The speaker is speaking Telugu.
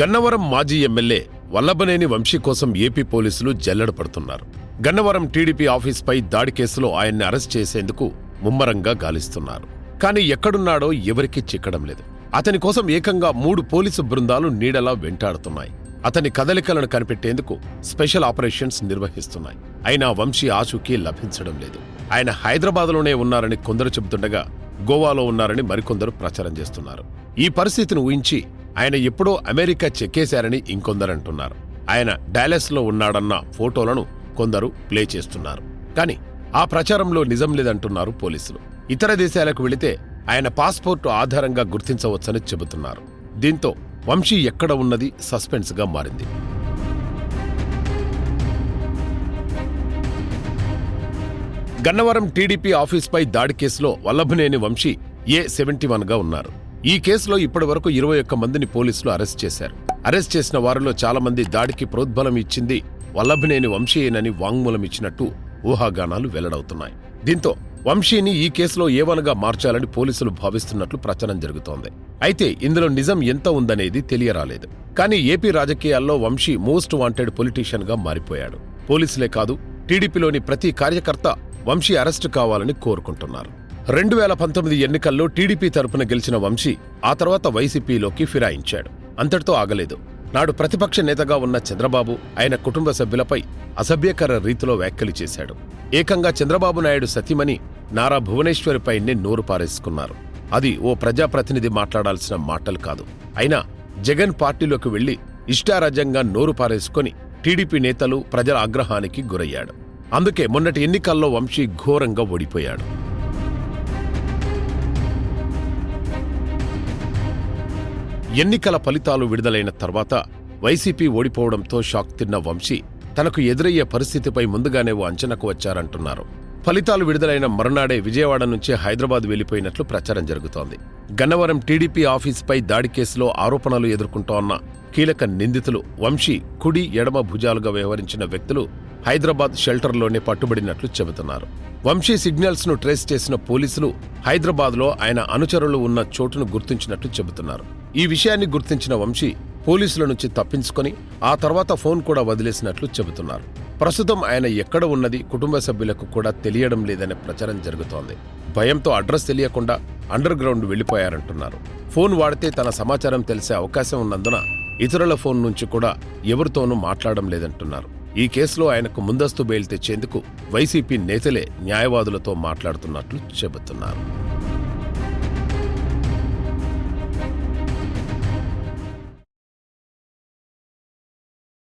గన్నవరం మాజీ ఎమ్మెల్యే వల్లభనేని వంశీ కోసం ఏపీ పోలీసులు జల్లెడ పడుతున్నారు. గన్నవరం టీడీపీ ఆఫీస్పై దాడి కేసులో ఆయన్ని అరెస్ట్ చేసేందుకు ముమ్మరంగా గాలిస్తున్నారు. కానీ ఎక్కడున్నాడో ఎవరికీ చిక్కడం లేదు. అతని కోసం ఏకంగా మూడు పోలీసు బృందాలు నీడలా వెంటాడుతున్నాయి. అతని కదలికలను కనిపెట్టేందుకు స్పెషల్ ఆపరేషన్స్ నిర్వహిస్తున్నాయి. అయినా వంశీ ఆచూకీ లభించడం లేదు. ఆయన హైదరాబాద్లోనే ఉన్నారని కొందరు చెబుతుండగా గోవాలో ఉన్నారని మరికొందరు ప్రచారం చేస్తున్నారు. ఈ పరిస్థితిని ఊహించి ఆయన ఎప్పుడో అమెరికా చెక్కేశారని ఇంకొందరంటున్నారు. ఆయన డాలెస్లో ఉన్నాడన్న ఫోటోలను కొందరు ప్లే చేస్తున్నారు. కానీ ఆ ప్రచారంలో నిజం లేదంటున్నారు పోలీసులు. ఇతర దేశాలకు వెళితే ఆయన పాస్పోర్టు ఆధారంగా గుర్తించవచ్చని చెబుతున్నారు. దీంతో వంశీ ఎక్కడ ఉన్నది సస్పెన్స్గా మారింది. గన్నవరం టీడీపీ ఆఫీస్పై దాడి కేసులో వల్లభనేని వంశీ ఏ సెవెంటీ వన్గా ఉన్నారు. ఈ కేసులో ఇప్పటి వరకు ఇరవై ఒక్క మందిని పోలీసులు అరెస్ట్ చేశారు. అరెస్ట్ చేసిన వారిలో చాలా మంది దాడికి ప్రోద్బలం ఇచ్చింది వల్లభనేని వంశీయేనని వాంగ్మూలం ఇచ్చినట్టు ఊహాగానాలు వెల్లడవుతున్నాయి. దీంతో వంశీని ఈ కేసులో ఏవనగా మార్చాలని పోలీసులు భావిస్తున్నట్లు ప్రచారం జరుగుతోంది. అయితే ఇందులో నిజం ఎంత ఉందనేది తెలియరాలేదు. కానీ ఏపీ రాజకీయాల్లో వంశీ మోస్ట్ వాంటెడ్ పొలిటీషియన్గా మారిపోయాడు. పోలీసులే కాదు టీడీపీలోని ప్రతి కార్యకర్త వంశీ అరెస్టు కావాలని కోరుకుంటున్నారు. రెండు వేల పంతొమ్మిది ఎన్నికల్లో టీడీపీ తరపున గెలిచిన వంశీ ఆ తర్వాత వైసీపీలోకి ఫిరాయించాడు. అంతటితో ఆగలేదు. నాడు ప్రతిపక్ష నేతగా ఉన్న చంద్రబాబు ఆయన కుటుంబ సభ్యులపై అసభ్యకర రీతిలో వ్యాఖ్యలు చేశాడు. ఏకంగా చంద్రబాబు నాయుడు సతీమణి నారా భువనేశ్వరిపైనే నోరు పారేసుకున్నారు. అది ఓ ప్రజాప్రతినిధి మాట్లాడాల్సిన మాటలు కాదు. అయినా జగన్ పార్టీలోకి వెళ్ళి ఇష్టారాజ్యంగా నోరు పారేసుకొని టీడీపీ నేతలు ప్రజల ఆగ్రహానికి గురయ్యాడు. అందుకే మొన్నటి ఎన్నికల్లో వంశీ ఘోరంగా ఓడిపోయాడు. ఎన్నికల ఫలితాలు విడుదలైన తర్వాత వైసీపీ ఓడిపోవడంతో షాక్ తిన్న వంశీ తనకు ఎదురయ్యే పరిస్థితిపై ముందుగానే ఓ అంచనాకు వచ్చారంటున్నారు. ఫలితాలు విడుదలైన మరునాడే విజయవాడ నుంచి హైదరాబాద్ వెళ్ళిపోయినట్లు ప్రచారం జరుగుతోంది. గన్నవరం టీడీపీ ఆఫీసుపై దాడి కేసులో ఆరోపణలు ఎదుర్కొంటోన్న కీలక నిందితులు వంశీ కుడి ఎడమ భుజాలుగా వ్యవహరించిన వ్యక్తులు హైదరాబాద్ షెల్టర్లోనే పట్టుబడినట్లు చెబుతున్నారు. వంశీ సిగ్నల్స్ను ట్రేస్ చేసిన పోలీసులు హైదరాబాద్లో ఆయన అనుచరులు ఉన్న చోటును గుర్తించినట్లు చెబుతున్నారు. ఈ విషయాన్ని గుర్తించిన వంశీ పోలీసుల నుంచి తప్పించుకొని ఆ తర్వాత ఫోన్ కూడా వదిలేసినట్లు చెబుతున్నారు. ప్రస్తుతం ఆయన ఎక్కడ ఉన్నది కుటుంబ సభ్యులకు కూడా తెలియడం లేదనే ప్రచారం జరుగుతోంది. భయంతో అడ్రస్ తెలియకుండా అండర్ గ్రౌండ్ వెళ్ళిపోయారంటున్నారు ఫోన్ వాడితే తన సమాచారం తెలిసే అవకాశం ఉన్నందున ఇతరుల ఫోన్ నుంచి కూడా ఎవరితోనూ మాట్లాడడం లేదంటున్నారు. ఈ కేసులో ఆయనకు ముందస్తు బెయిల్ తెచ్చేందుకు వైసీపీ నేతలే న్యాయవాదులతో మాట్లాడుతున్నట్లు చెబుతున్నారు.